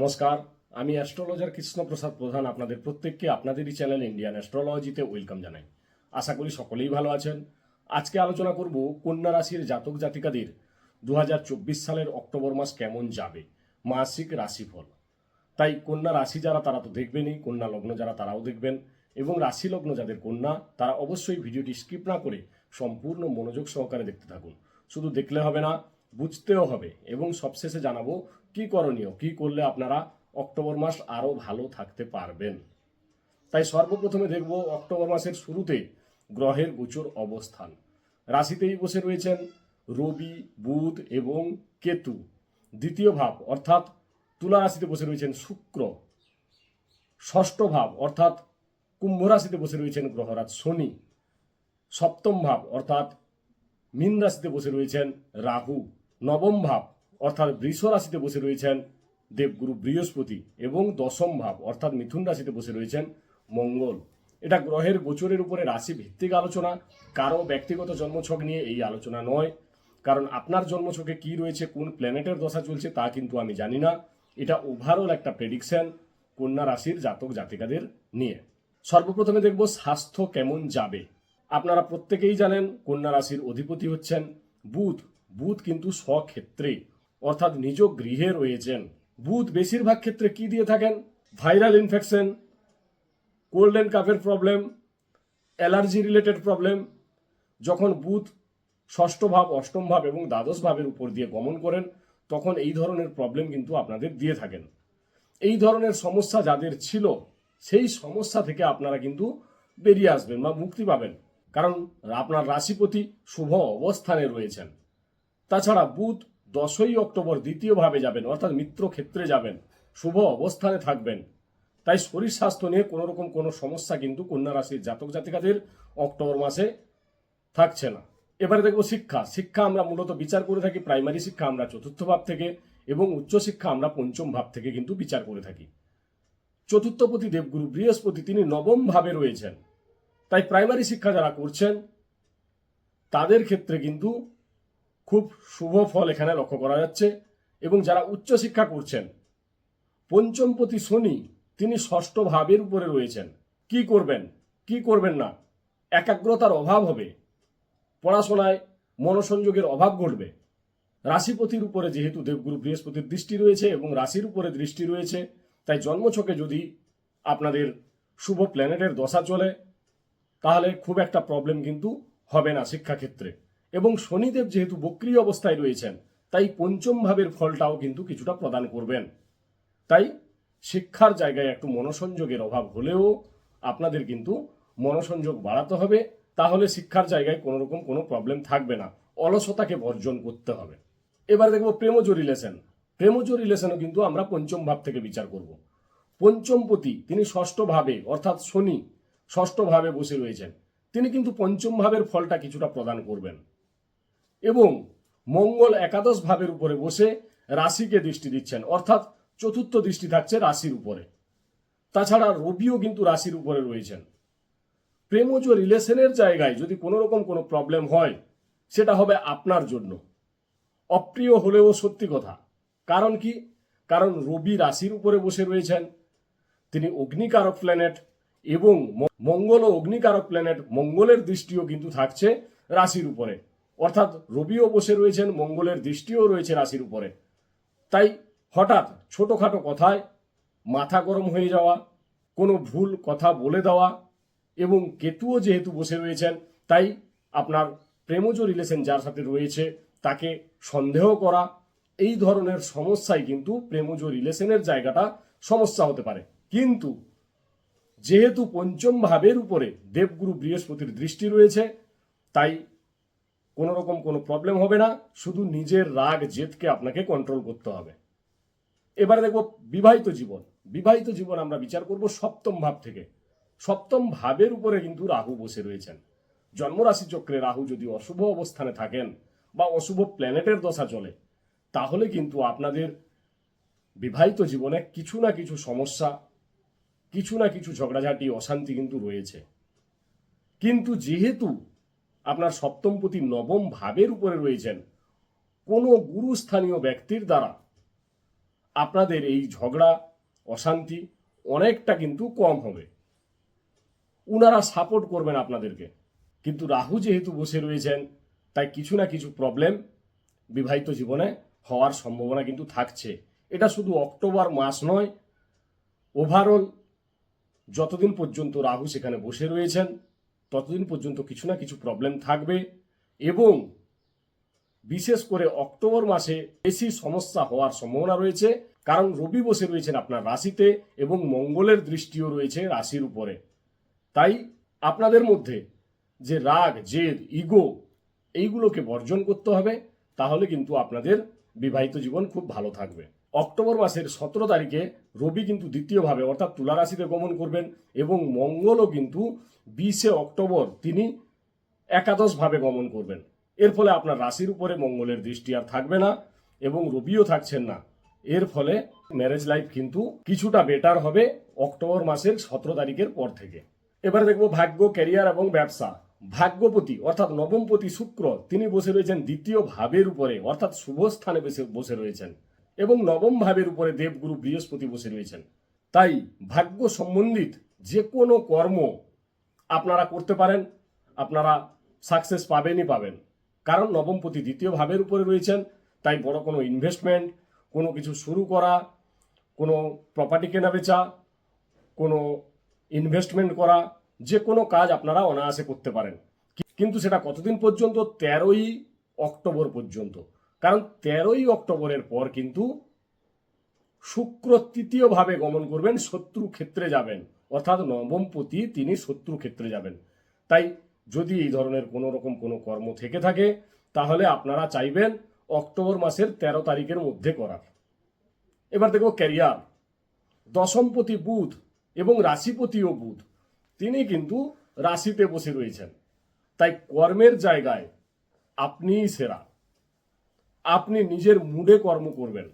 নমস্কার। আমি অ্যাস্ট্রোলজার কৃষ্ণপ্রসাদ প্রধান, আপনাদের প্রত্যেককে আপনাদেরই চ্যানেল ইন্ডিয়ান অ্যাস্ট্রোলজিতে ওয়েলকাম জানাই। আশা করি সকলেই ভালো আছেন। আজকে আলোচনা করব কন্যা রাশির জাতক জাতিকাদের দু হাজার চব্বিশ সালের অক্টোবর মাস কেমন যাবে, মাসিক রাশিফল। তাই কন্যা রাশি যারা, তারা তো দেখবেনই, কন্যা লগ্ন যারা, তারাও দেখবেন। এবং রাশি লগ্ন যাদের কন্যা, তারা অবশ্যই ভিডিওটি স্কিপ না করে সম্পূর্ণ মনোযোগ সহকারে দেখতে থাকুন। শুধু দেখলে হবে না বুঝতেও হবে এবং সবশেষে জানাব কি করণীয়, কি করলে আপনারা অক্টোবর মাস আরও ভালো থাকতে পারবেন। তাই সর্বপ্রথমে দেখব অক্টোবর মাসের শুরুতে গ্রহের গোচর অবস্থান। রাশিতেই বসে রয়েছেন রবি, বুধ এবং কেতু। দ্বিতীয় ভাব, অর্থাৎ তুলা রাশিতে বসে রয়েছেন শুক্র। ষষ্ঠ ভাব, অর্থাৎ কুম্ভ রাশিতে বসে রয়েছেন গ্রহরাজ শনি। সপ্তম ভাব, অর্থাৎ মীন রাশিতে বসে রয়েছেন রাহু। নবম ভাব, অর্থাৎ বৃষ রাশিতে বসে রয়েছেন দেবগুরু বৃহস্পতি এবং দশম ভাব, অর্থাৎ মিথুন রাশিতে বসে রয়েছেন মঙ্গল। এটা গ্রহের গোচরের উপরে রাশি ভিত্তিক আলোচনা, কারও ব্যক্তিগত জন্মছক নিয়ে এই আলোচনা নয়। কারণ আপনার জন্মছকে কি রয়েছে, কোন প্ল্যানেটের দশা চলছে তা কিন্তু আমি জানি না। এটা ওভারঅল একটা প্রেডিকশন কন্যা রাশির জাতক জাতিকাদের নিয়ে। সর্বপ্রথমে দেখব স্বাস্থ্য কেমন যাবে। আপনারা প্রত্যেকেই জানেন কন্যা রাশির অধিপতি হচ্ছেন বুধ। বুধ কিন্তু স্বক্ষেত্রে অর্থাৎ নিজ গৃহে রয়েছেন। বুধ বেশিরভাগ ক্ষেত্রে কি দিয়ে থাকেন? ভাইরাল ইনফেকশন কোল্ড অ্যান্ড কাফের প্রবলেম অ্যালার্জি রিলেটেড প্রবলেম যখন বুধ ষষ্ঠ ভাব, অষ্টম ভাব এবং দ্বাদশ ভাবের উপর দিয়ে গমন করেন, তখন এই ধরনের প্রবলেম কিন্তু আপনাদের দিয়ে থাকেন। এই ধরনের সমস্যা যাদের ছিল, সেই সমস্যা থেকে আপনারা কিন্তু বেরিয়ে আসবেন বা মুক্তি পাবেন। কারণ আপনার রাশিপতি শুভ অবস্থানে রয়েছেন। তাছাড়া বুধ দশই অক্টোবর দ্বিতীয়ভাবে যাবেন, অর্থাৎ মিত্র ক্ষেত্রে যাবেন, শুভ অবস্থানে থাকবেন। তাই শরীর স্বাস্থ্য নিয়ে কোনো রকম কোনো সমস্যা কিন্তু কন্যা রাশির জাতক জাতিকাদের অক্টোবর মাসে থাকছে না। এবারে দেখব শিক্ষা। শিক্ষা আমরা মূলত বিচার করে থাকি, প্রাইমারি শিক্ষা আমরা চতুর্থ ভাব থেকে এবং উচ্চশিক্ষা আমরা পঞ্চম ভাব থেকে কিন্তু বিচার করে থাকি। চতুর্থপতি দেবগুরু বৃহস্পতি তিনি নবম ভাবে রয়েছেন। তাই প্রাইমারি শিক্ষা যারা করছেন, তাদের ক্ষেত্রে কিন্তু খুব শুভ ফল এখানে লক্ষ্য করা যাচ্ছে এবং যারা উচ্চশিক্ষা করছেন, পঞ্চমপতি শনি, তিনি ষষ্ঠ ভাবের উপরে রয়েছেন। কি করবেন? কি করবেন না? একাগ্রতার অভাব হবে। পড়াশোনায় মনোসংযোগের অভাব ঘটবে। রাশিপতির উপরে যেহেতু দেবগুরু বৃহস্পতির দৃষ্টি রয়েছে এবং রাশির উপরে দৃষ্টি রয়েছে, তাই জন্মছকে যদি আপনাদের শুভ প্ল্যানেটের দশা চলে, তাহলে খুব একটা প্রবলেম কিন্তু হবে না শিক্ষাক্ষেত্রে। এবং শনিদেব যেহেতু বক্রিয় অবস্থায় রয়েছেন, তাই পঞ্চম ভাবের ফলটাও কিন্তু কিছুটা প্রদান করবেন। তাই শিক্ষার জায়গায় একটু মনোসংযোগের অভাব হলেও আপনাদের কিন্তু মনোসংযোগ বাড়াতে হবে। তাহলে শিক্ষার জায়গায় কোনো রকম কোনো প্রবলেম থাকবে না। অলসতাকে বর্জন করতে হবে। এবার দেখব প্রেমজ রিলেশন। প্রেমজ রিলেশনও কিন্তু আমরা পঞ্চম ভাব থেকে বিচার করব। পঞ্চমপতি, তিনি ষষ্ঠ ভাবে, অর্থাৎ শনি, ষষ্ঠ ভাবে বসে রয়েছেন। তিনি কিন্তু পঞ্চম ভাবের ফলটা কিছুটা প্রদান করবেন। এবং মঙ্গল একাদশ ভাবের উপরে বসে রাশিকে দৃষ্টি দিচ্ছেন। অর্থাৎ চতুর্থ দৃষ্টি থাকছে রাশির উপরে। তাছাড়া রবিও কিন্তু রাশির উপরে রয়েছেন। প্রেমজ রিলেশনের জায়গায় যদি কোনো রকম কোনো প্রবলেম হয়, সেটা হবে আপনার জন্য। অপ্রিয় হলেও সত্যি কথা। কারণ কি? কারণ রবি রাশির উপরে বসে রয়েছেন। তিনি অগ্নিকারক প্ল্যানেট এবং মঙ্গল ও অগ্নিকারক প্ল্যানেট মঙ্গলের দৃষ্টিও কিন্তু থাকছে রাশির উপরে। অর্থাৎ রবিও বসে রয়েছেন, মঙ্গলের দৃষ্টিও রয়েছে রাশির উপরে। তাই হঠাৎ ছোটোখাটো কথায় মাথা গরম হয়ে যাওয়া, কোনো ভুল কথা বলে দেওয়া এবং কেতুও যেহেতু বসে রয়েছেন, তাই আপনার প্রেমজ রিলেশন যার সাথে রয়েছে তাকে সন্দেহ করা, এই ধরনের সমস্যায় কিন্তু প্রেমজ রিলেশনের জায়গাটা সমস্যা হতে পারে। কিন্তু যেহেতু পঞ্চম ভাবের উপরে দেবগুরু বৃহস্পতির দৃষ্টি রয়েছে, তাই কোনো রকম কোনো প্রবলেম হবে না, শুধু নিজের রাগ, জেদকে আপনাকে কন্ট্রোল করতে হবে। এবারে দেখব বিবাহিত জীবন। বিবাহিত জীবন আমরা বিচার করব সপ্তম ভাব থেকে। সপ্তম ভাবের উপরে কিন্তু রাহু বসে রয়েছেন। জন্মরাশি চক্রে রাহু যদি অশুভ অবস্থানে থাকেন বা অশুভ প্ল্যানেটের দশা চলে, তাহলে কিন্তু আপনাদের বিবাহিত জীবনে কিছু না কিছু সমস্যা, কিছু না কিছু ঝগড়াঝাটি, অশান্তি কিন্তু রয়েছে। কিন্তু যেহেতু আপনার সপ্তমপতি নবম ভাবের উপরে রয়েছেন। কোনো গুরুস্থানীয় ব্যক্তির দ্বারা আপনাদের এই ঝগড়া, অশান্তি অনেকটা কিন্তু কম হবে। উনারা সাপোর্ট করবেন আপনাদেরকে। কিন্তু রাহু যেহেতু বসে রয়েছেন, তাই কিছু না কিছু প্রবলেম বিবাহিত জীবনে হওয়ার সম্ভাবনা কিন্তু থাকছে। এটা শুধু অক্টোবর মাস নয় ওভারঅল যতদিন পর্যন্ত রাহু সেখানে বসে রয়েছেন ততদিন পর্যন্ত কিছু না কিছু প্রবলেম থাকবে এবং বিশেষ করে অক্টোবর মাসে বেশি সমস্যা হওয়ার সম্ভাবনা রয়েছে। কারণ রবি বসে রয়েছেন আপনার রাশিতে এবং মঙ্গলের দৃষ্টিও রয়েছে রাশির উপরে। তাই আপনাদের মধ্যে যে রাগ, জেদ ইগো এইগুলোকে বর্জন করতে হবে, তাহলে কিন্তু আপনাদের বিবাহিত জীবন খুব ভালো থাকবে। অক্টোবর মাসের সতেরো তারিখে রবি কিন্তু দ্বিতীয়ভাবে, অর্থাৎ তুলা রাশিতে গমন করবেন এবং মঙ্গলও কিন্তু বিশে অক্টোবর তিনি একাদশভাবে গমন করবেন। এর ফলে আপনার রাশির উপরে মঙ্গলের দৃষ্টি আর থাকবে না এবং রবিও থাকছেন না। এর ফলে ম্যারেজ লাইফ কিন্তু কিছুটা বেটার হবে অক্টোবর মাসের সতেরো তারিখের পর থেকে। এবারে দেখব ভাগ্য ক্যারিয়ার এবং ব্যবসা। ভাগ্যপতি, অর্থাৎ নবমপতি শুক্র, তিনি বসে রয়েছেন দ্বিতীয় ভাবের উপরে, অর্থাৎ শুভ স্থানে বসে বসে রয়েছেন। এবং নবম ভাবের উপরে দেবগুরু বৃহস্পতি বসে রয়েছেন। তাই ভাগ্য সম্বন্ধিত যে কোনো কর্ম আপনারা করতে পারেন, আপনারা সাকসেস পাবেনই পাবেন। কারণ নবমপতি দ্বিতীয় ভাবের উপরে রয়েছেন, তাই বড় কোনো ইনভেস্টমেন্ট কোনো কিছু শুরু করা, কোনো প্রপার্টি কেনা বেচা, কোনো ইনভেস্টমেন্ট করা, যে কোনো কাজ আপনারা অনায়াসে করতে পারেন। কিন্তু সেটা কতদিন পর্যন্ত? তেরোই অক্টোবর পর্যন্ত। কারণ তেরোই অক্টোবরের পর কিন্তু শুক্র তৃতীয়ভাবে গমন করবেন, শত্রু ক্ষেত্রে যাবেন। অর্থাৎ নবমপতি তিনি শত্রু ক্ষেত্রে যাবেন। তাই যদি এই ধরনের কোনো রকম কোনো কর্ম থেকে থাকে, তাহলে আপনারা চাইবেন অক্টোবর মাসের তেরো তারিখের মধ্যে করার। এবার দেখো ক্যারিয়ার। দশমপতি বুধ এবং রাশিপতিও বুধ। তিনি কিন্তু রাশিতে বসে রয়েছেন। তাই কর্মের জায়গায় আপনিই সেরা। আপনি নিজের মুডে কর্ম করবেন।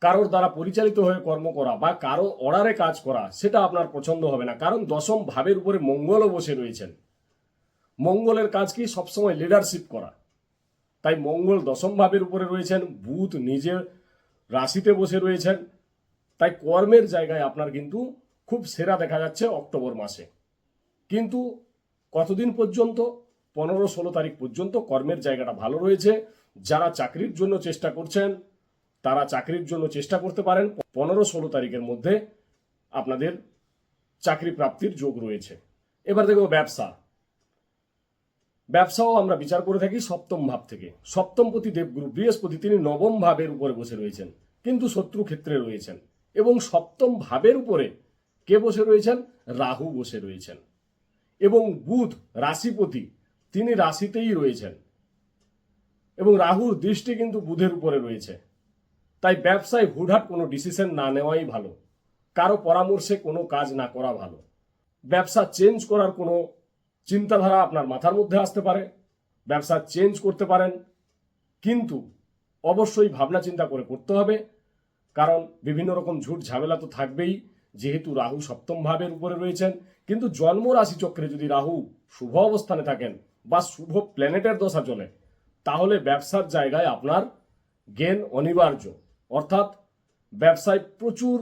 কারোর দ্বারা পরিচালিত হয়ে কর্ম করা বা কারও অর্ডারে কাজ করা, সেটা আপনার পছন্দ হবে না। কারণ দশম ভাবের উপরে মঙ্গলও বসে রয়েছেন। মঙ্গলের কাজ কি সবসময় লিডারশিপ করা? তাই মঙ্গল দশম ভাবের উপরে রয়েছেন, বুধ নিজের রাশিতে বসে রয়েছেন। তাই কর্মের জায়গায় আপনার কিন্তু খুব সেরা দেখা যাচ্ছে অক্টোবর মাসে। কিন্তু কতদিন পর্যন্ত? পনেরো ষোলো তারিখ পর্যন্ত কর্মের জায়গাটা ভালো রয়েছে। যারা চাকরির জন্য চেষ্টা করছেন, তারা চাকরির জন্য চেষ্টা করতে পারেন। পনেরো ষোলো তারিখের মধ্যে আপনাদের চাকরি প্রাপ্তির যোগ রয়েছে। এবার দেখব ব্যবসা। ব্যবসাও আমরা বিচার করে থাকি সপ্তম ভাব থেকে। সপ্তমপতি দেবগুরু, বৃহস্পতি তিনি নবম ভাবের উপরে বসে রয়েছেন, কিন্তু শত্রু ক্ষেত্রে রয়েছেন এবং সপ্তম ভাবের উপরে কে বসে রয়েছেন? রাহু বসে রয়েছেন। এবং বুধ, রাশিপতি, তিনি রাশিতেই রয়েছেন। এবং রাহুর দৃষ্টি কিন্তু বুধের উপরে রয়েছে। তাই ব্যবসায় হুটহাট কোনো ডিসিশন না নেওয়াই ভালো। কারও পরামর্শে কোনো কাজ না করা ভালো। ব্যবসা চেঞ্জ করার কোনো চিন্তাধারা আপনার মাথার মধ্যে আসতে পারে। ব্যবসা চেঞ্জ করতে পারেন। কিন্তু অবশ্যই ভাবনা চিন্তা করে করতে হবে। কারণ বিভিন্ন রকম ঝুট ঝামেলা তো থাকবেই। যেহেতু রাহু সপ্তম ভাবের উপরে রয়েছেন। কিন্তু জন্ম রাশি চক্রে যদি রাহু শুভ অবস্থানে থাকেন বা শুভ প্ল্যানেটের দশা চলে তাহলে ব্যবসার জায়গায় আপনার গেন অনিবার্য। অর্থাৎ ব্যবসায় প্রচুর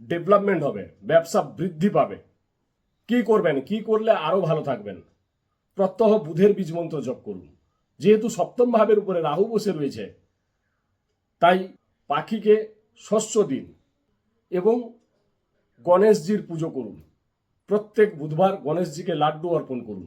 ডেভেলপমেন্ট হবে, ব্যবসা বৃদ্ধি পাবে। কি করবেন? কি করলে আরও ভালো থাকবেন? প্রত্যহ বুধের বীজ মন্ত্র জপ করুন। যেহেতু সপ্তম ভাবের উপরে রাহু বসে রয়েছে, তাই পাখিকে শস্য দিন এবং গণেশজির পুজো করুন। প্রত্যেক বুধবার গণেশজিকে লাড্ডু অর্পণ করুন।